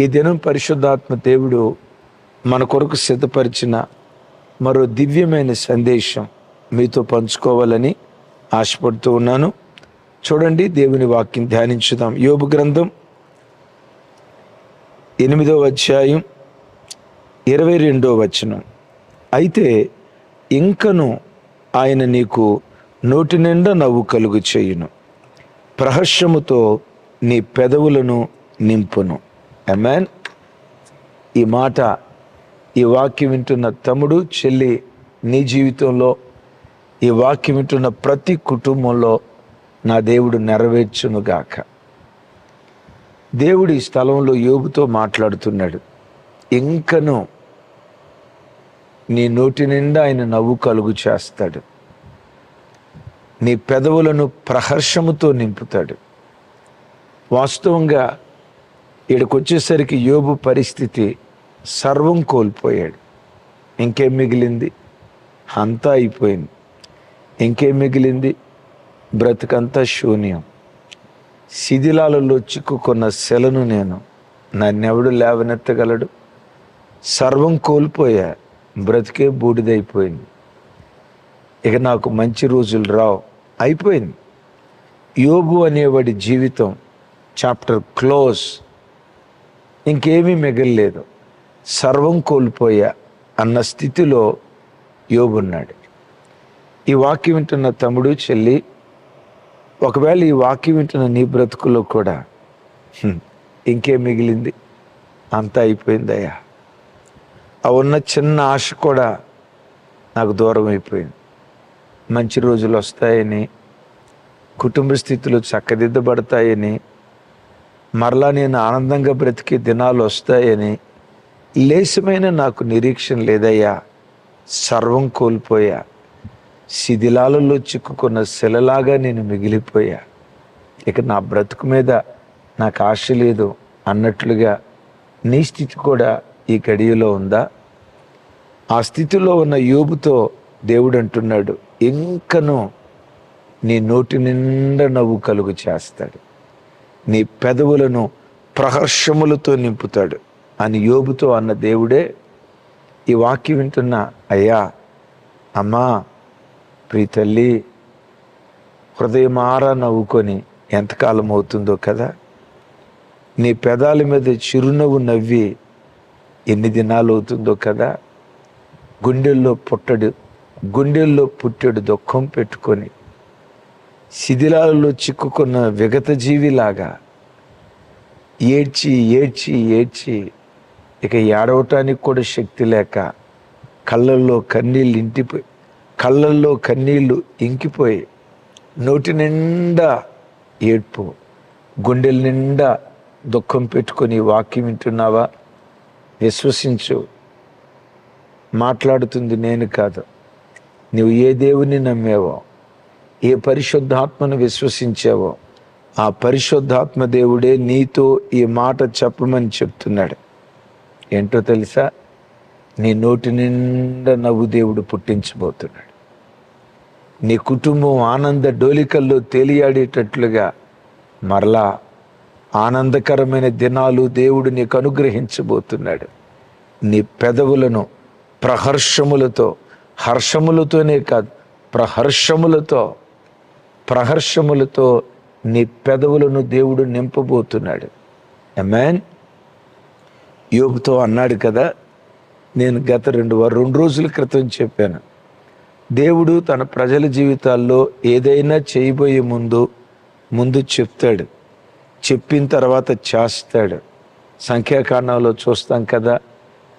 ఈ దినం పరిశుద్ధాత్మ దేవుడు మన కొరకు సిద్ధపరిచిన మరో దివ్యమైన సందేశం మీతో పంచుకోవాలని ఆశపడుతూ ఉన్నాను. చూడండి దేవుని వాక్యం ధ్యానించుదాం. యోబు గ్రంథం ఎనిమిదవ అధ్యాయం ఇరవై రెండో వచనం. అయితే ఇంకను ఆయన నీకు నోటి నిండా నవ్వు కలుగు చేయును. ప్రహర్షముతో నీ పెదవులను నింపును. అమెన్ ఈ మాట ఈ వాక్యం వింటున్న తమ్ముడు చెల్లి నీ జీవితంలో ఈ వాక్యం వింటున్న ప్రతి కుటుంబంలో నా దేవుడు నెరవేర్చునుగాక. దేవుడు ఈ స్థలంలో యోగుతో మాట్లాడుతున్నాడు. ఇంకను నీ నోటి నిండా ఆయన నవ్వు కలుగు చేస్తాడు. నీ పెదవులను ప్రహర్షముతో నింపుతాడు. వాస్తవంగా ఈడకొచ్చేసరికి యోబు పరిస్థితి సర్వం కోల్పోయాడు. ఇంకేం మిగిలింది? అంతా అయిపోయింది. ఇంకేం మిగిలింది? బ్రతుకంతా శూన్యం. శిథిలాలలో చిక్కుకున్న శలను నేను నన్నెవడు లేవనెత్తగలడు? సర్వం కోల్పోయా బ్రతికే బూడిదైపోయింది. ఇక నాకు మంచి రోజులు రావు అయిపోయింది. యోబు అనేవాడి జీవితం చాప్టర్ క్లోజ్ ఇంకేమీ మిగలలేదు. సర్వం కోల్పోయా అన్న స్థితిలో యోగున్నాడు ఈ వాక్యం వింటున్న తమ్ముడు చెల్లి ఒకవేళ ఈ వాక్యం వింటున్న నీ బ్రతుకులో కూడా ఇంకేం మిగిలింది. అంతా అయిపోయిందయ్యా. ఆ ఉన్న చిన్న ఆశ కూడా నాకు దూరం అయిపోయింది. మంచి రోజులు వస్తాయని కుటుంబ స్థితులు చక్కదిద్దబడతాయని మరలా నేను ఆనందంగా బ్రతికే దినాలు వస్తాయని లేశమైన నాకు నిరీక్షణ లేదయ్యా. సర్వం కోల్పోయా. శిథిలాలలో చిక్కుకున్న శిలలాగా నేను మిగిలిపోయా. ఇక నా బ్రతుకు మీద నాకు ఆశ లేదు అన్నట్లుగా నీ స్థితి కూడా ఈ గడియలో ఉందా? ఆ స్థితిలో ఉన్న యోబుతో దేవుడు అంటున్నాడు ఇంకను నీ నోటి నిండా నవ్వు కలుగు చేస్తాడు. నీ పెదవులను ప్రహర్షములతో నింపుతాడు. అని యోబుతో అన్న దేవుడే ఈ వాక్యం వింటున్న అయ్యా అమ్మా ప్రీతల్లి హృదయమారా నవ్వుకొని ఎంతకాలం అవుతుందో కదా? నీ పెదాల మీద చిరునవ్వు నవ్వి ఎన్ని దినాలు అవుతుందో కదా? గుండెల్లో పుట్టడు గుండెల్లో పుట్టెడు దుఃఖం పెట్టుకొని శిథిలాలలో చిక్కుకున్న విగత జీవిలాగా ఏడ్చి ఏడ్చి ఏడ్చి ఇక ఏడవటానికి కూడా శక్తి లేక కళ్ళల్లో కన్నీళ్ళు ఇంటిపోయి కళ్ళల్లో కన్నీళ్ళు ఇంకిపోయి నోటి నిండా ఏడ్పు గుండెల నిండా దుఃఖం పెట్టుకొని వాక్యం వింటున్నావా? విశ్వసించు. మాట్లాడుతుంది నేను కాదు. నువ్వు ఏ దేవుని నమ్మేవో? ఏ పరిశుద్ధాత్మను విశ్వసించావో ఆ పరిశుద్ధాత్మ దేవుడే నీతో ఈ మాట చెప్పమని చెప్తున్నాడు. ఏంటో తెలుసా? నీ నోటి నిండా నవ్వు దేవుడు పుట్టించబోతున్నాడు. నీ కుటుంబం ఆనంద డోలికల్లో తేలియాడేటట్లుగా మరలా ఆనందకరమైన దినాలు దేవుడు నీకు అనుగ్రహించబోతున్నాడు. నీ పెదవులను ప్రహర్షములతో హర్షములతోనే కాదు ప్రహర్షములతో ప్రహర్షములతో నీ పెదవులను దేవుడు నింపబోతున్నాడు. మ్యాన్ యోగుతో అన్నాడు కదా నేను గత రెండు వారు రెండు రోజుల క్రితం చెప్పాను. దేవుడు తన ప్రజల జీవితాల్లో ఏదైనా చేయబోయే ముందు ముందు చెప్తాడు. చెప్పిన తర్వాత చేస్తాడు. సంఖ్యాకాండంలో చూస్తాం కదా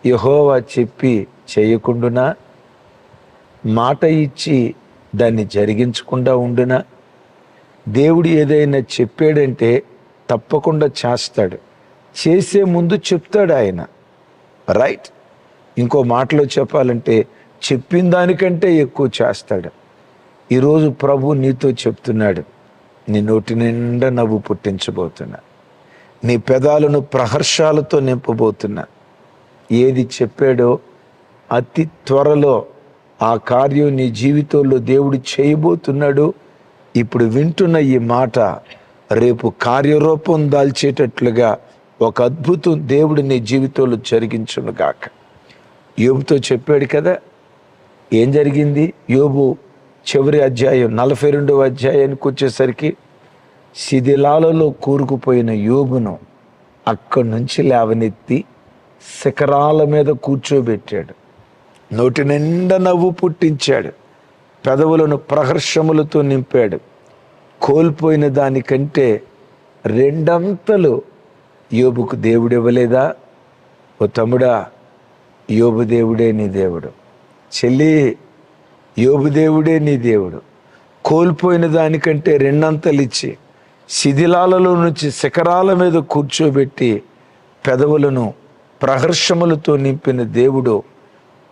యహోవా చెప్పి చేయకుండా మాట ఇచ్చి దాన్ని జరిగించకుండా ఉండునా? దేవుడు ఏదైనా చెప్పాడంటే తప్పకుండా చేస్తాడు. చేసే ముందు చెప్తాడు ఆయన. రైట్ ఇంకో మాటలో చెప్పాలంటే చెప్పిన దానికంటే ఎక్కువ చేస్తాడు. ఈరోజు ప్రభు నీతో చెప్తున్నాడు నీ నోటి నిండా నవ్వు పుట్టించబోతున్నా నీ పెదాలను ప్రహర్షాలతో నింపబోతున్నా ఏది చెప్పాడో అతి త్వరలో ఆ కార్యం నీ జీవితంలో దేవుడు చేయబోతున్నాడు ఇప్పుడు వింటున్న ఈ మాట రేపు కార్యరూపం దాల్చేటట్లుగా ఒక అద్భుతం దేవుడు నీ జీవితంలో జరిగించును గాక. యోబుతో చెప్పాడు కదా ఏం జరిగింది? యోబు చివరి అధ్యాయం నలభై రెండవ అధ్యాయానికి వచ్చేసరికి శిథిలాలలో కూరుకుపోయిన యోబును అక్కడి నుంచి లేవనెత్తి శిఖరాల మీద కూర్చోబెట్టాడు. నోటి నిండా నవ్వు పుట్టించాడు. పెదవులను ప్రహర్షములతో నింపాడు. కోల్పోయిన దానికంటే రెండంతలు యోబుకు దేవుడు ఇవ్వలేదా? ఓ తమ్ముడా యోబు దేవుడే నీ దేవుడు. చెల్లి యోబు దేవుడే నీ దేవుడు. కోల్పోయిన దానికంటే రెండంతలు ఇచ్చి శిథిలాలలో నుంచి శిఖరాల మీద కూర్చోబెట్టి పెదవులను ప్రహర్షములతో నింపిన దేవుడు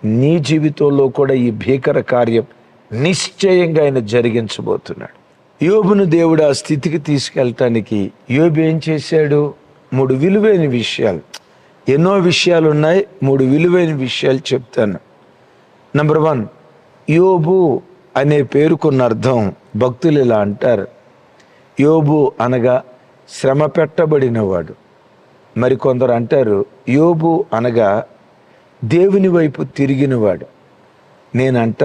నీ జీవితంలో కూడా ఈ భీకర కార్యం నిశ్చయంగా ఆయన జరిగించబోతున్నాడు. యోబును దేవుడు ఆ స్థితికి తీసుకెళ్ళటానికి యోబు ఏం చేశాడు? మూడు విలువైన విషయాలు. ఎన్నో విషయాలు ఉన్నాయి మూడు విలువైన విషయాలు చెప్తాను. నంబర్ వన్ యోబు అనే పేరుకున్న అర్థం భక్తులు ఇలా అంటారు. యోబు అనగా శ్రమ పెట్టబడినవాడు. మరికొందరు అంటారు యోబు అనగా దేవుని వైపు తిరిగినవాడు. నేనంట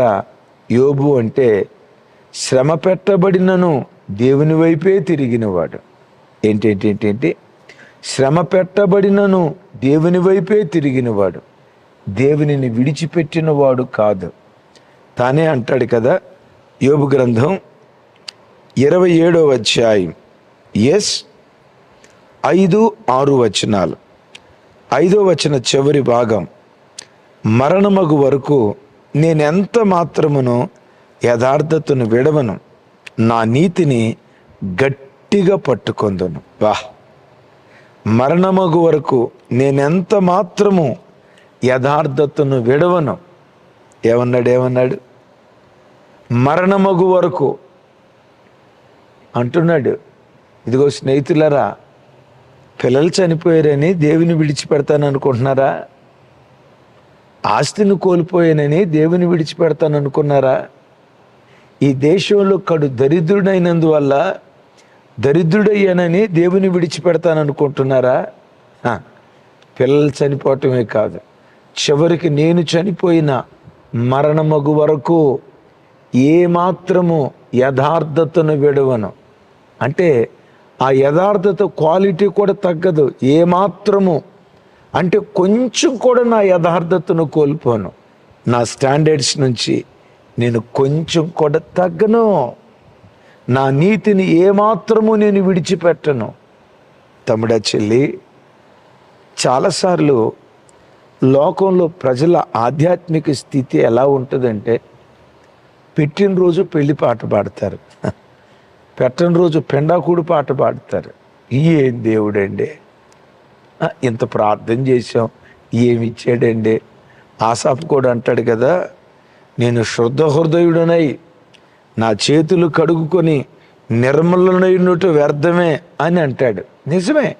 యోబు అంటే శ్రమ పెట్టబడినను దేవుని వైపే తిరిగినవాడు. ఏంటేంటేంటేంటి శ్రమ పెట్టబడినను దేవుని వైపే తిరిగినవాడు. దేవునిని విడిచిపెట్టినవాడు కాదు. తానే అంటాడు కదా యోబు గ్రంథం ఇరవై ఏడో అధ్యాయం. ఎస్ ఐదు ఆరు వచనాలు. ఐదో వచన చివరి భాగం. మరణమగు వరకు నేనెంత మాత్రమును యథార్థతను విడవను నా నీతిని గట్టిగా పట్టుకొందును. వాహ్! మరణమగు వరకు నేనెంత మాత్రము యథార్థతను విడవను. ఏమన్నాడు ఏమన్నాడు? మరణమగు వరకు అంటున్నాడు ఇదిగో స్నేహితులరా పిల్లలు చనిపోయారని దేవుని విడిచిపెడతాను అనుకుంటున్నారా ఆస్తిని కోల్పోయానని దేవుని విడిచిపెడతాను అనుకున్నారా ఈ దేశంలో కడు దరిద్రుడైనందువల్ల దరిద్రుడయ్యానని దేవుని విడిచిపెడతాను అనుకుంటున్నారా పిల్లలు చనిపోవటమే కాదు. చివరికి నేను చనిపోయిన మరణమగు వరకు ఏ మాత్రము యథార్థతను విడవను. అంటే ఆ యథార్థత క్వాలిటీ కూడా తగ్గదు. ఏ మాత్రము అంటే కొంచెం కూడా నా యథార్థతను కోల్పోను. నా స్టాండర్డ్స్ నుంచి నేను కొంచెం కూడా తగ్గను. నా నీతిని ఏమాత్రము నేను విడిచిపెట్టను. తమ్ముడా చెల్లి చాలాసార్లు లోకంలో ప్రజల ఆధ్యాత్మిక స్థితి ఎలా ఉంటుందంటే పెట్టిన రోజు పెళ్ళి పాట పాడతారు. పెట్టని రోజు పెండాకుడు పాట పాడతారు. ఏం దేవుడండి? ఇంత ప్రార్థన చేసాం ఏమి ఇచ్చాడండి? ఆసాపు కూడా అంటాడు కదా నేను శుద్ధ హృదయుడనై నా చేతులు కడుగుకొని నిర్మలనైనట్టు వ్యర్థమే అని అంటాడు. నిజమే.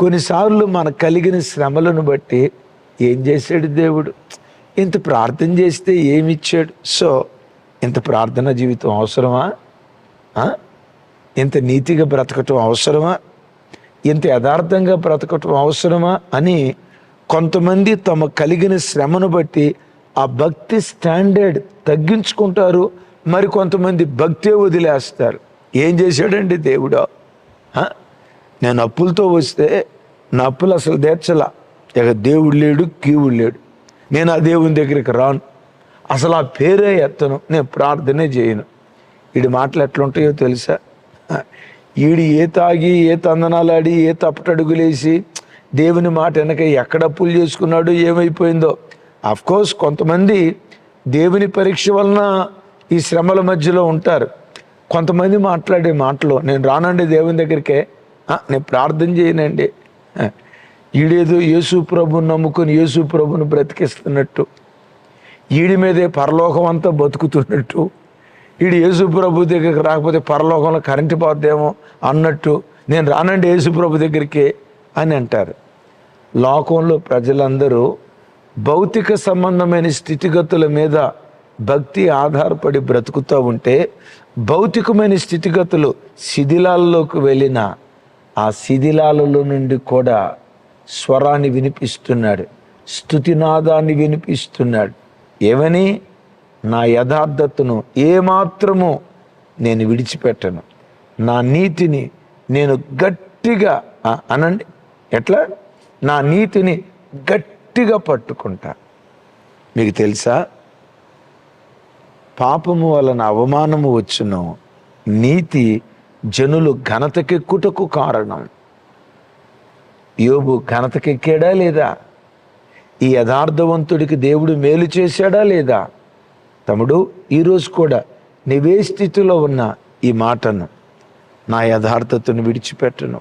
కొన్నిసార్లు మనకు కలిగిన శ్రమలను బట్టి ఏం చేశాడు దేవుడు? ఇంత ప్రార్థన చేస్తే ఏమి ఇచ్చాడు? సో ఇంత ప్రార్థన జీవితం అవసరమా? ఇంత నీతిగా బ్రతకటం అవసరమా? ఇంత యథార్థంగా బ్రతకటం అవసరమా అని కొంతమంది తమ కలిగిన శ్రమను బట్టి ఆ భక్తి స్టాండర్డ్ తగ్గించుకుంటారు. మరి కొంతమంది భక్తే వదిలేస్తారు. ఏం చేశాడండి దేవుడా? నేను అప్పులతో వస్తే నా అప్పులు అసలు తీర్చలా. ఇక దేవుడు లేడు కీవుడు లేడు. నేను ఆ దేవుని దగ్గరికి రాను. అసలు ఆ పేరే ఎత్తను. నేను ప్రార్థనే చేయను. వీడి మాటలు ఎట్లుంటాయో తెలుసా? ఈడు ఏ తాగి ఏ తందనాలాడి ఏ తప్పటడుగులేసి దేవుని మాట వెనక ఎక్కడ అప్పులు చేసుకున్నాడు ఏమైపోయిందో. కోర్స్ కొంతమంది దేవుని పరీక్ష వలన ఈ శ్రమల మధ్యలో ఉంటారు. కొంతమంది మాట్లాడే మాటలు నేను రానండి దేవుని దగ్గరికే. నేను ప్రార్థన చేయనండి. ఈడేదో యేసు ప్రభుని నమ్ముకొని యేసు ప్రభుని బ్రతికిస్తున్నట్టు. ఈడి మీదే పరలోకం అంతా బతుకుతున్నట్టు. వీడు యేసుప్రభు దగ్గరికి రాకపోతే పరలోకంలో కరెంటు పోద్దేమో అన్నట్టు నేను రానండి యేసు ప్రభు దగ్గరికి అని అంటారు. లోకంలో ప్రజలందరూ భౌతిక సంబంధమైన స్థితిగతుల మీద భక్తి ఆధారపడి బ్రతుకుతూ ఉంటే భౌతికమైన స్థితిగతులు శిథిలాల్లోకి వెళ్ళిన ఆ శిథిలాలలో నుండి కూడా స్వరాన్ని వినిపిస్తున్నాడు స్థుతినాదాన్ని వినిపిస్తున్నాడు. ఏమని? నా యథార్థతను ఏమాత్రము నేను విడిచిపెట్టను. నా నీతిని నేను గట్టిగా అనండి ఎట్లా? నా నీతిని గట్టిగా పట్టుకుంటా. మీకు తెలుసా? పాపము వలన అవమానము వచ్చును. నీతి జనులు ఘనతకెక్కుటకు కారణం. యోబు ఘనతకెక్కాడా లేదా? ఈ యథార్థవంతుడికి దేవుడు మేలు చేశాడా లేదా? తమ్ముడు ఈరోజు కూడా నీవే స్థితిలో ఉన్న ఈ మాటను నా యథార్థతను విడిచిపెట్టను.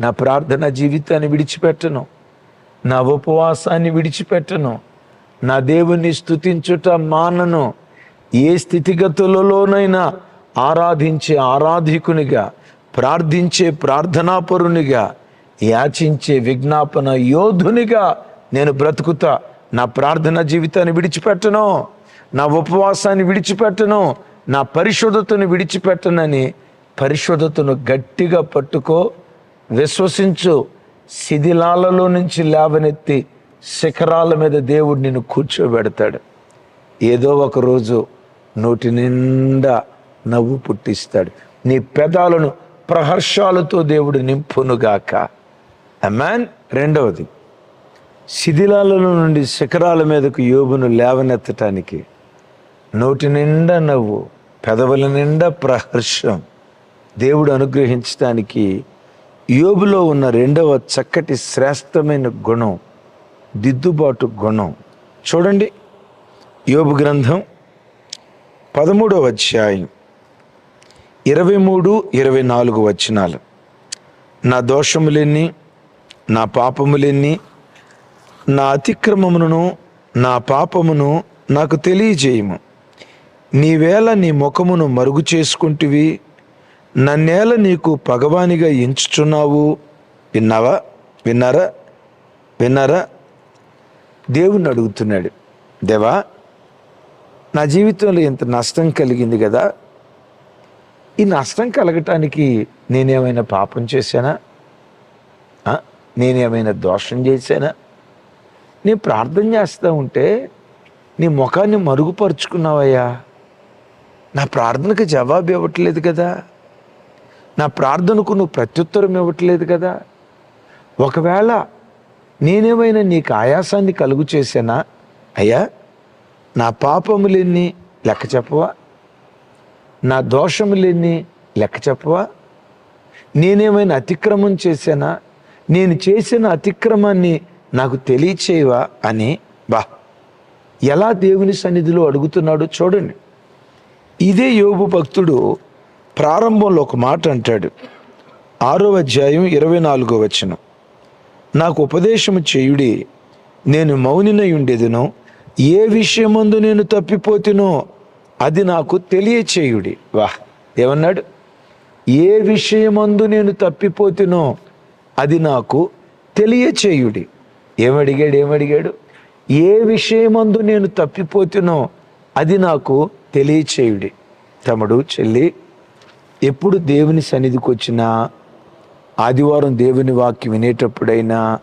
నా ప్రార్థన జీవితాన్ని విడిచిపెట్టను. నా ఉపవాసాన్ని విడిచిపెట్టను. నా దేవుణ్ణి స్థుతించుట మానను ఏ స్థితిగతులలోనైనా ఆరాధించే ఆరాధికునిగా ప్రార్థించే ప్రార్థనాపరునిగా యాచించే విజ్ఞాపన యోధునిగా నేను బ్రతుకుతా నా ప్రార్థన జీవితాన్ని విడిచిపెట్టను. నా ఉపవాసాన్ని విడిచిపెట్టను నా పరిశుద్ధతను విడిచిపెట్టనని పరిశుద్ధతను గట్టిగా పట్టుకో విశ్వసించు శిథిలాలలో నుంచి లేవనెత్తి శిఖరాల మీద దేవుడు నిన్ను కూర్చోబెడతాడు. ఏదో ఒక రోజు నోటి నిండా నవ్వు పుట్టిస్తాడు. నీ పెదాలను ప్రహర్షాలతో దేవుడు నింపునుగాక. అమ్మాన్ రెండవది శిథిలాలలో నుండి శిఖరాల మీదకు యోబును లేవనెత్తటానికి నోటి నిండా నవ్వు పెదవుల నిండా ప్రహర్షం. దేవుడు అనుగ్రహించడానికి యోబులో ఉన్న రెండవ చక్కటి శ్రేష్టమైన గుణం దిద్దుబాటు గుణం. చూడండి యోబు గ్రంథం పదమూడవ అధ్యాయం ఇరవై మూడు ఇరవై నాలుగు వచనాలు. నా దోషములెన్ని నా పాపములెన్ని నా అతిక్రమమును నా పాపమును నాకు తెలియజేయము. నీవేళ నీ ముఖమును మరుగు చేసుకుంటివి నన్నేల నీకు పగవానిగా ఎంచుచున్నావు. విన్నావా? విన్నారా? విన్నారా? దేవుణ్ణి అడుగుతున్నాడు. దేవా నా జీవితంలో ఇంత నష్టం కలిగింది కదా. ఈ నష్టం కలగటానికి నేనేమైనా పాపం చేశానా? నేనేమైనా దోషం చేశానా? నేను ప్రార్థన చేస్తూ ఉంటే నీ ముఖాన్ని మరుగుపరుచుకున్నావయ్యా. నా ప్రార్థనకు జవాబు ఇవ్వట్లేదు కదా. నా ప్రార్థనకు నువ్వు ప్రత్యుత్తరం ఇవ్వట్లేదు కదా. ఒకవేళ నేనేమైనా నీకు ఆయాసాన్ని కలుగు చేశానా అయ్యా నా పాపములెన్ని లెక్క చెప్పవా? నా దోషములెన్ని లెక్క చెప్పవా? నేనేమైనా అతిక్రమం చేశానా నేను చేసిన అతిక్రమాన్ని నాకు తెలియచేయవా అని బా ఎలా దేవుని సన్నిధిలో అడుగుతున్నాడో చూడండి. ఇదే యోబు భక్తుడు ప్రారంభంలో ఒక మాట అంటాడు. ఆరో అధ్యాయం ఇరవై నాలుగో వచనం. నాకు ఉపదేశము చేయుడి నేను మౌనినై ఉండేదను. ఏ విషయమందు నేను తప్పిపోతునో అది నాకు తెలియచేయుడి. వాహ్! ఏమన్నాడు? ఏ విషయమందు నేను తప్పిపోతునో అది నాకు తెలియచేయుడి. ఏమడిగాడు? ఏమడిగాడు? ఏ విషయమందు నేను తప్పిపోతునో అది నాకు తెలియచేయుడి. తమ్ముడు చెల్లి ఎప్పుడు దేవుని సన్నిధికి వచ్చినా ఆదివారం దేవుని వాక్యం వినేటప్పుడైనా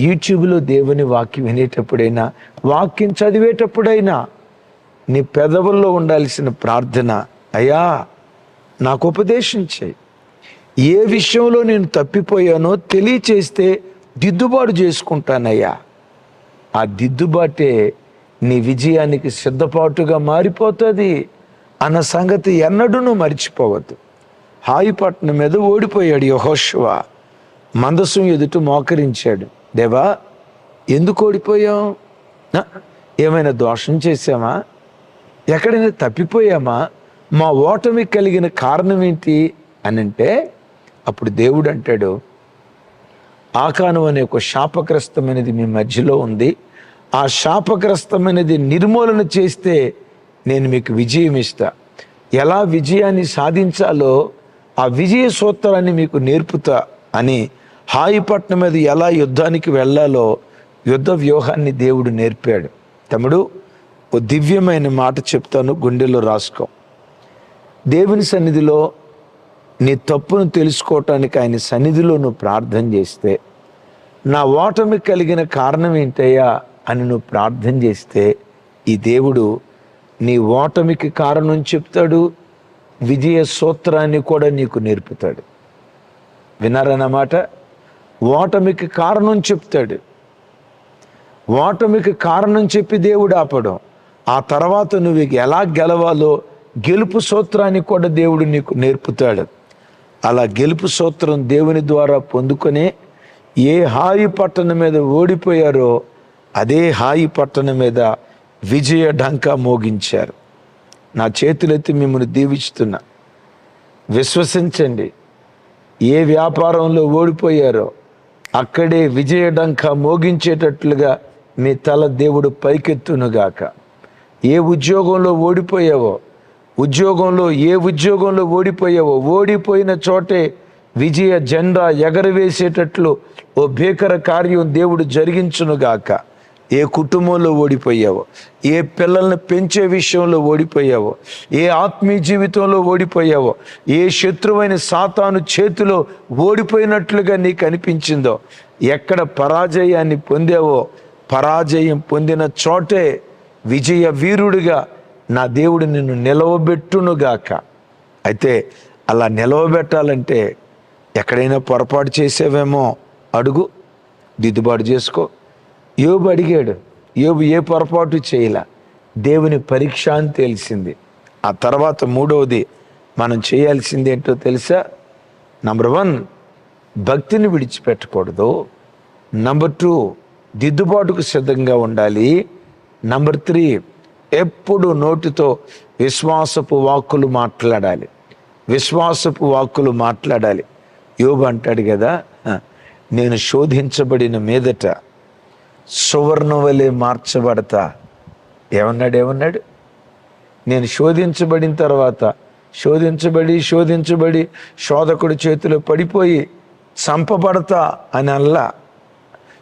యూట్యూబ్లో దేవుని వాక్యం వినేటప్పుడైనా వాక్యం చదివేటప్పుడైనా నీ పెదవుల్లో ఉండాల్సిన ప్రార్థన అయ్యా నాకు ఉపదేశం చేయి. ఏ విషయంలో నేను తప్పిపోయానో తెలియచేస్తే దిద్దుబాటు చేసుకుంటానయ్యా. ఆ దిద్దుబాటే నీ విజయానికి సిద్ధపాటుగా మారిపోతుంది అన్న సంగతి ఎన్నడూ మర్చిపోవద్దు. హాయిపట్నం మీద ఓడిపోయాడు యహోశివ మందసం ఎదుట మోకరించాడు. దేవా ఎందుకు ఓడిపోయాం ఏమైనా దోషం చేశామా ఎక్కడైనా తప్పిపోయామా? మా ఓటమి కలిగిన కారణం ఏంటి? అని అంటే అప్పుడు దేవుడు అంటాడు ఆకాను అనే ఒక శాపగ్రస్తమైనది మీ మధ్యలో ఉంది. ఆ శాపగ్రస్తమైనది నిర్మూలన చేస్తే నేను మీకు విజయం ఇస్తా. ఎలా విజయాన్ని సాధించాలో ఆ విజయ సూత్రాన్ని మీకు నేర్పుతా అని హాయిపట్నం మీద ఎలా యుద్ధానికి వెళ్ళాలో యుద్ధ వ్యూహాన్ని దేవుడు నేర్పాడు. తమ్ముడు ఓ దివ్యమైన మాట చెప్తాను గుండెలో రాసుకో. దేవుని సన్నిధిలో నీ తప్పును తెలుసుకోవటానికి ఆయన సన్నిధిలో నువ్వు ప్రార్థన చేస్తే నా ఓటమి కలిగిన కారణం ఏంటయ్యా? అని నువ్వు ప్రార్థన చేస్తే ఈ దేవుడు నీ ఓటమికి కారణం చెప్తాడు విజయ సూత్రాన్ని కూడా నీకు నేర్పుతాడు. వినారన్నమాట ఓటమికి కారణం చెప్తాడు. ఓటమికి కారణం చెప్పి దేవుడు ఆపడం. ఆ తర్వాత నువ్వు ఎలా గెలవాలో గెలుపు సూత్రాన్ని కూడా దేవుడు నీకు నేర్పుతాడు. అలా గెలుపు సూత్రం దేవుని ద్వారా పొందుకొని ఏ హాయి పట్టణం మీద ఓడిపోయారో అదే హాయి పట్టణం మీద విజయ డంకా మోగించారు. నా చేతులెత్తి మిమ్మల్ని దీవిస్తున్నా. విశ్వసించండి. ఏ వ్యాపారంలో ఓడిపోయారో అక్కడే విజయ డంకా మోగించేటట్లుగా మీ తల దేవుడు పైకెత్తునుగాక. ఏ ఉద్యోగంలో ఓడిపోయావో ఉద్యోగంలో ఏ ఉద్యోగంలో ఓడిపోయావో ఓడిపోయిన చోటే విజయ జెండా ఎగరవేసేటట్లు ఓ భీకర కార్యం దేవుడు జరిగించునుగాక. ఏ కుటుంబంలో ఓడిపోయావో ఏ పిల్లల్ని పెంచే విషయంలో ఓడిపోయావో ఏ ఆత్మీయ జీవితంలో ఓడిపోయావో ఏ శత్రువైన సాతాను చేతిలో ఓడిపోయినట్లుగా నీకు అనిపించిందో ఎక్కడ పరాజయాన్ని పొందావో పరాజయం పొందిన చోటే విజయ వీరుడిగా నా దేవుడు నిన్ను నిలవబెట్టునుగాక. అయితే అలా నిలవబెట్టాలంటే ఎక్కడైనా పొరపాటు చేసేవేమో అడుగు దిద్దుబాటు చేసుకో. యోబు అడిగాడు యోబు ఏ పొరపాటు చేయలే? దేవుని పరీక్ష అని తెలిసింది. ఆ తర్వాత మూడవది మనం చేయాల్సింది ఏంటో తెలుసా? నంబర్ వన్ భక్తిని విడిచిపెట్టకూడదు. నంబర్ టూ దిద్దుబాటుకు సిద్ధంగా ఉండాలి. నంబర్ త్రీ ఎప్పుడు నోటితో విశ్వాసపు వాక్కులు మాట్లాడాలి. విశ్వాసపు వాక్కులు మాట్లాడాలి. యోబు అంటాడు కదా నేను శోధించబడిన మీదట సువర్ణ వలె మార్చబడతా. ఏమన్నాడు ఏమన్నాడు? నేను శోధించబడిన తర్వాత శోధించబడి శోధించబడి శోధకుడి చేతిలో పడిపోయి చంపబడతా అని అల్లా.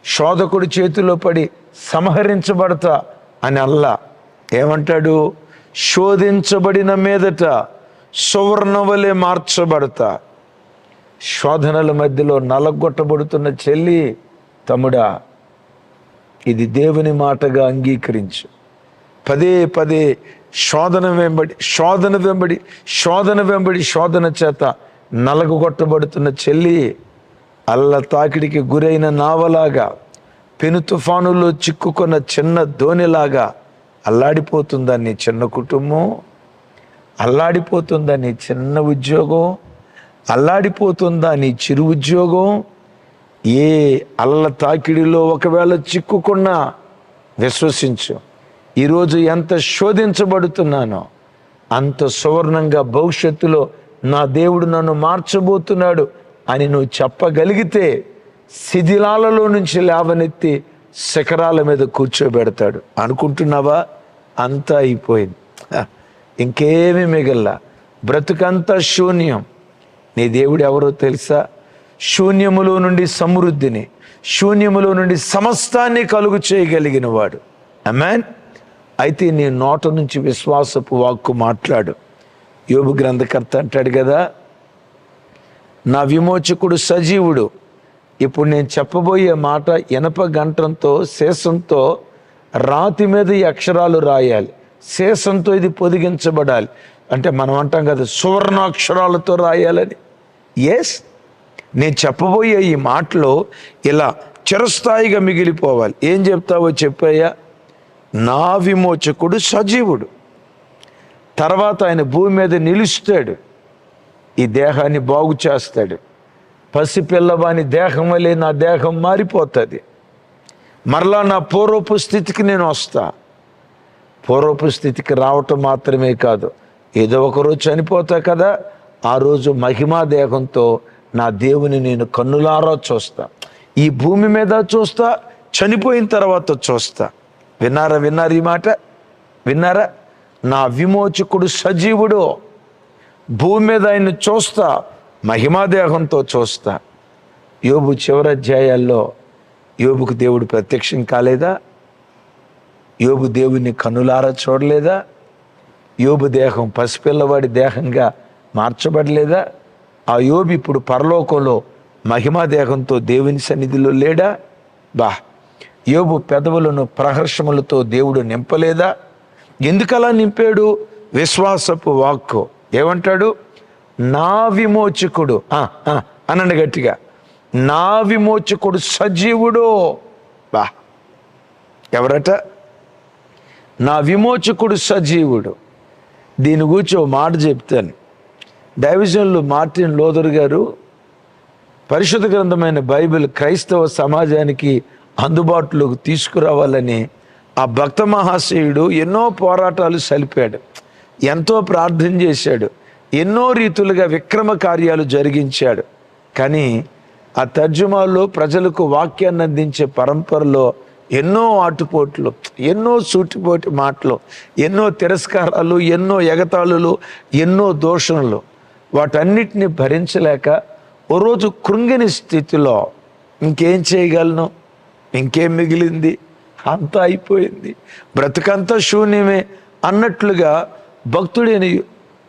శోధకుడి చేతిలో పడి సంహరించబడతా అని అల్లా. ఏమంటాడు? శోధించబడిన మీదట సువర్ణవలే మార్చబడతా. శోధనల మధ్యలో నలగొట్టబడుతున్న చెల్లి తమ్ముడా ఇది దేవుని మాటగా అంగీకరించు. పదే పదే శోధన వెంబడి శోధన వెంబడి శోధన వెంబడి శోధన చేత నలగొట్టబడుతున్న చెల్లి అల్ల తాకిడికి గురైన నావలాగా పెను తుఫానులో చిక్కుకున్న చిన్న ధోనిలాగా అల్లాడిపోతుందా నీ చిన్న కుటుంబం? అల్లాడిపోతుందా నీ చిన్న ఉద్యోగం? అల్లాడిపోతుందా నీ చిరు ఉద్యోగం? ఏ అల్ల తాకిడిలో ఒకవేళ చిక్కుకున్నా విశ్వసించు. ఈరోజు ఎంత శోధించబడుతున్నానో అంత సువర్ణంగా భవిష్యత్తులో నా దేవుడు నన్ను మార్చబోతున్నాడు అని నువ్వు చెప్పగలిగితే శిథిలాలలో నుంచి లేవనెత్తి శిఖరాల మీద కూర్చోబెడతాడు. అనుకుంటున్నావా? అంతా అయిపోయింది. ఇంకేమీ మిగల్లా. బ్రతుకంతా శూన్యం. నీ దేవుడు ఎవరో తెలుసా? శూన్యములో నుండి సమృద్ధిని శూన్యములో నుండి సమస్తాన్ని కలుగు చేయగలిగిన వాడు. అమ్మాన్ అయితే నీ నోట నుంచి విశ్వాసపు వాక్కు మాట్లాడు. యోగు గ్రంథకర్త అంటాడు కదా నా విమోచకుడు సజీవుడు. ఇప్పుడు నేను చెప్పబోయే మాట ఇనప గంటంతో శేషంతో రాతి మీద ఈ అక్షరాలు రాయాలి. శేషంతో ఇది పొదిగించబడాలి. అంటే మనం అంటాం కదా సువర్ణాక్షరాలతో రాయాలని. ఎస్ నేను చెప్పబోయే ఈ మాటలో ఇలా చిరస్థాయిగా మిగిలిపోవాలి. ఏం చెప్తావో చెప్పాయా నా విమోచకుడు సజీవుడు. తర్వాత ఆయన భూమి మీద నిలుస్తాడు. ఈ దేహాన్ని బాగు చేస్తాడు. పసిపిల్లవాని దేహం వల్లే నా దేహం మారిపోతుంది. మరలా నా పూర్వపు స్థితికి నేను వస్తా. పూర్వపు స్థితికి రావటం మాత్రమే కాదు ఏదో ఒక రోజు చనిపోతా కదా ఆ రోజు మహిమా దేహంతో నా దేవుని నేను కన్నులారా చూస్తా. ఈ భూమి మీద చూస్తా చనిపోయిన తర్వాత చూస్తా. విన్నారా విన్నారు ఈ మాట? విన్నారా? నా విమోచకుడు సజీవుడు. భూమి మీద ఆయన చూస్తా మహిమాదేహంతో చూస్తా. యోబు చివరి అధ్యాయాల్లో యోబుకు దేవుడు ప్రత్యక్షం కాలేదా? యోబు దేవుని కనులారా చూడలేదా? యోబు దేహం పసిపిల్లవాడి దేహంగా మార్చబడలేదా? ఆ యోబి ఇప్పుడు పరలోకంలో మహిమా దేహంతో దేవుని సన్నిధిలో లేడా? బా యోబు పెదవులను ప్రహర్షములతో దేవుడు నింపలేదా? ఎందుకలా నింపాడు? విశ్వాసపు వాక్కు. ఏమంటాడు? నా విమోచకుడు. ఆ, అనండి గట్టిగా. నా విమోచకుడు సజీవుడు. బా ఎవరట? నా విమోచకుడు సజీవుడు. దీని గురించి ఓ మాట చెప్తాను. డైవిజన్లు మార్టిన్ లోదర్ గారు పరిశుద్ధ గ్రంథమైన బైబిల్ క్రైస్తవ సమాజానికి అందుబాటులోకి తీసుకురావాలని ఆ భక్త మహాశయుడు ఎన్నో పోరాటాలు సలిపాడు. ఎంతో ప్రార్థన చేశాడు. ఎన్నో రీతులుగా విక్రమ కార్యాలు జరిగించాడు. కానీ ఆ తర్జుమాలో ప్రజలకు వాక్యాన్ని అందించే పరంపరలో ఎన్నో ఆటుపోట్లు ఎన్నో సూటిపోటి మాటలు ఎన్నో తిరస్కారాలు ఎన్నో ఎగతాళులు ఎన్నో దోషణలు వాటన్నిటిని భరించలేక ఓ రోజు కృంగిని స్థితిలో ఇంకేం చేయగలను? ఇంకేం మిగిలింది? అంతా అయిపోయింది. బ్రతుకంతా శూన్యమే అన్నట్లుగా భక్తుడైన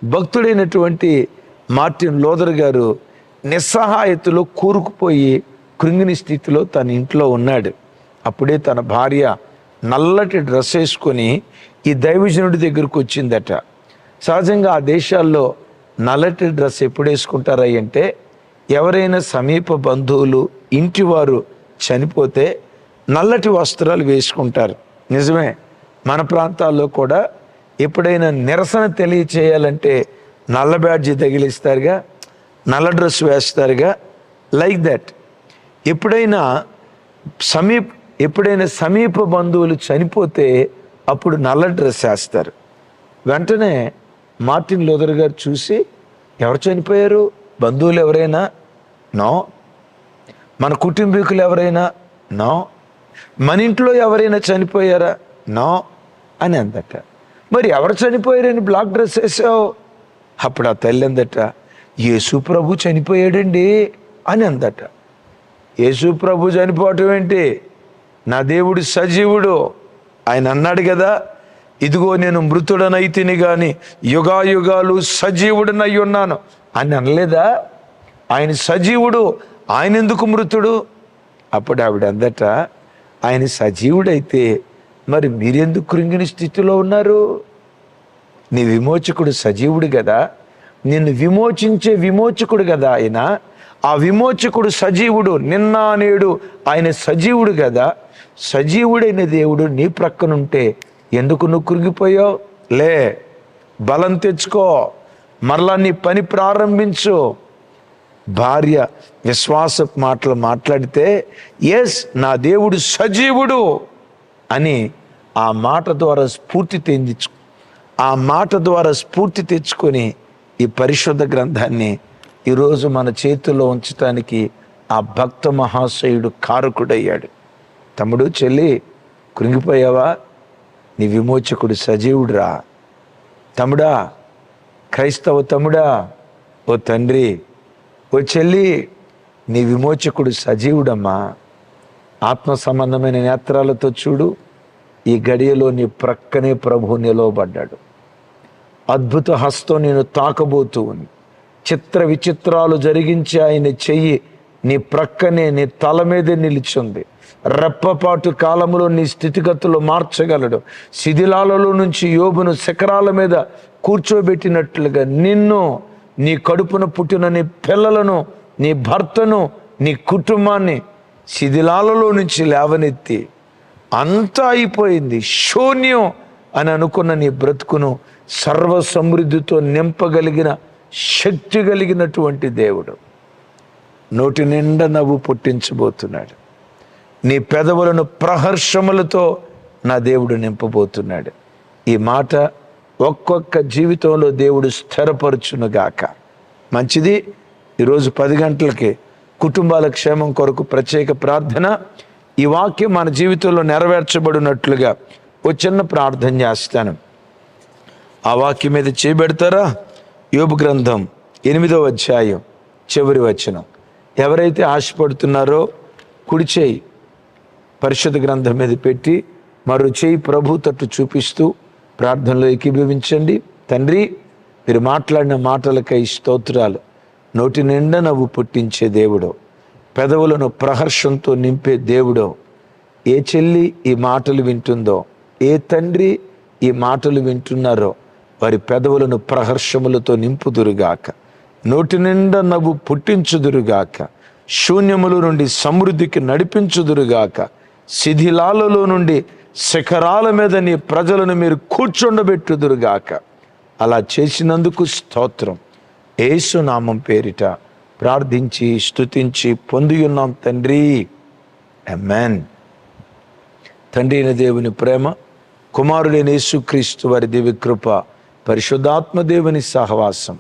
భక్తుడైనటువంటి మార్టిన్ లోదర్ గారు నిస్సహాయతలో కూరుకుపోయి కృంగిని స్థితిలో తన ఇంట్లో ఉన్నాడు. అప్పుడే తన భార్య నల్లటి డ్రెస్ వేసుకొని ఈ దైవజనుడి దగ్గరకు వచ్చిందట. సహజంగా ఆ దేశాల్లో నల్లటి డ్రెస్ ఎప్పుడు వేసుకుంటారా అంటే ఎవరైనా సమీప బంధువులు ఇంటివారు చనిపోతే నల్లటి వస్త్రాలు వేసుకుంటారు. నిజమే మన ప్రాంతాల్లో కూడా ఎప్పుడైనా నిరసన తెలియచేయాలంటే నల్ల బ్యాడ్జి తగిలిస్తారుగా నల్ల డ్రెస్ వేస్తారుగా లైక్ దట్ ఎప్పుడైనా సమీప ఎప్పుడైనా సమీప బంధువులు చనిపోతే అప్పుడు నల్ల డ్రెస్ వేస్తారు. వెంటనే మార్టిన్ లోదర్ గారు చూసి ఎవరు చనిపోయారు? బంధువులు ఎవరైనా? నో. మన కుటుంబీకులు ఎవరైనా? నో. మన ఇంట్లో ఎవరైనా చనిపోయారా? నో. అని అందట. మరి ఎవరు చనిపోయారని బ్లాక్ డ్రెస్ వేసావు? అప్పుడు ఆ తల్లి అందట యేసు ప్రభు చనిపోయాడండి. అని అందట. యేసు ప్రభు చనిపోవటం ఏంటి? నా దేవుడు సజీవుడు. ఆయన అన్నాడు కదా ఇదిగో నేను మృతుడనైతిని గాని యుగాయుగాలు సజీవుడనై ఉన్నాను. అని అనలేదా? ఆయన సజీవుడు ఆయన ఎందుకు మృతుడు? అప్పుడు ఆవిడ అందట ఆయన సజీవుడైతే మరి మీరెందుకు కృంగిని స్థితిలో ఉన్నారు? నీ విమోచకుడు సజీవుడు కదా నిన్ను విమోచించే విమోచకుడు కదా ఆయన? ఆ విమోచకుడు సజీవుడు నిన్న నేడు ఆయన సజీవుడు కదా సజీవుడైన దేవుడు నీ ప్రక్కనుంటే ఎందుకు నువ్వు కురిగిపోయావు? లే బలం తెచ్చుకో. మరలా నీ పని ప్రారంభించు. భార్య విశ్వాస మాటలు మాట్లాడితే ఎస్ నా దేవుడు సజీవుడు అని ఆ మాట ద్వారా స్ఫూర్తి తెందించు ఆ మాట ద్వారా స్ఫూర్తి తెచ్చుకొని ఈ పరిశుద్ధ గ్రంథాన్ని ఈరోజు మన చేతుల్లో ఉంచటానికి ఆ భక్త మహాశయుడు కారకుడయ్యాడు. తమ్ముడు చెల్లి కృంగిపోయావా నీ విమోచకుడు సజీవుడురా. తమ్ముడా క్రైస్తవ తమ్ముడా ఓ తండ్రి ఓ చెల్లి నీ విమోచకుడు సజీవుడమ్మా. ఆత్మ సంబంధమైన నేత్రాలతో చూడు ఈ గడియలో నీ ప్రక్కనే ప్రభు నిలవబడ్డాడు. అద్భుత హస్తం నేను తాకబోతూ ఉంది. చిత్ర విచిత్రాలు జరిగించి ఆయన చెయ్యి నీ ప్రక్కనే నీ తల మీదే నిలిచింది. రెప్పపాటు కాలంలో నీ స్థితిగతులు మార్చగలడు. శిథిలాలలో నుంచి యోబును శిఖరాల మీద కూర్చోబెట్టినట్లుగా నిన్ను నీ కడుపున పుట్టిన నీ పిల్లలను నీ భర్తను నీ కుటుంబాన్ని శిథిలాలలో నుంచి లేవనెత్తి అంతా అయిపోయింది. శూన్యం అని అనుకున్న నీ బ్రతుకును సర్వ సమృద్ధితో నింపగలిగిన శక్తి కలిగినటువంటి దేవుడు. నోటి నిండా నవ్వు పుట్టించబోతున్నాడు. నీ పెదవులను ప్రహర్షములతో నా దేవుడు నింపబోతున్నాడు. ఈ మాట ఒక్కొక్క జీవితంలో దేవుడు స్థిరపరచునుగాక. మంచిది ఈరోజు పది గంటలకి కుటుంబాల క్షేమం కొరకు ప్రత్యేక ప్రార్థన. ఈ వాక్యం మన జీవితంలో నెరవేర్చబడినట్లుగా ఓ చిన్న ప్రార్థన చేస్తాను. ఆ వాక్యం మీద చేపెడతారా? యోబు గ్రంథం ఎనిమిదో అధ్యాయం చివరి వచనం. ఎవరైతే ఆశపడుతున్నారో కుడిచేయి పరిషత్ గ్రంథం మీద పెట్టి మరో చేయి ప్రభు తట్టు చూపిస్తూ ప్రార్థనలో ఏకీభవించండి. తండ్రి మీరు మాట్లాడిన మాటలకై స్తోత్రాలు. నోటి నిండా నవ్వు పుట్టించే దేవుడు పెదవులను ప్రహర్షంతో నింపే దేవుడు ఏ చెల్లి ఈ మాటలు వింటుందో ఏ తండ్రి ఈ మాటలు వింటున్నారో వారి పెదవులను ప్రహర్షములతో నింపుదురుగాక. నోటి నిండా నవ్వు పుట్టించుదురుగాక. శూన్యముల నుండి సమృద్ధికి నడిపించుదురుగాక. శిథిలాలలో నుండి శిఖరాల మీద నీ ప్రజలను మీరు కూర్చుండబెట్టుదురుగాక. అలా చేసినందుకు స్తోత్రం. ఏసునామం నామం పేరిట ప్రార్థించి స్తుతించి పొంది ఉన్నాం తండ్రి. అమెన్ తండ్రి దేవుని ప్రేమ కుమారుడైన యేసుక్రీస్తు వారి దివి కృప పరిశుద్ధాత్మ దేవుని సహవాసం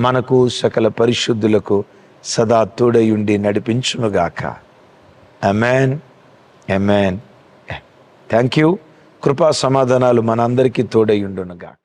మనకు సకల పరిశుద్ధులకు సదా తోడయుండి నడిపించునుగాక. అమెన్ అమెన్ థ్యాంక్ యూ కృపా సమాధానాలు మనందరికీ తోడయుండునుగాక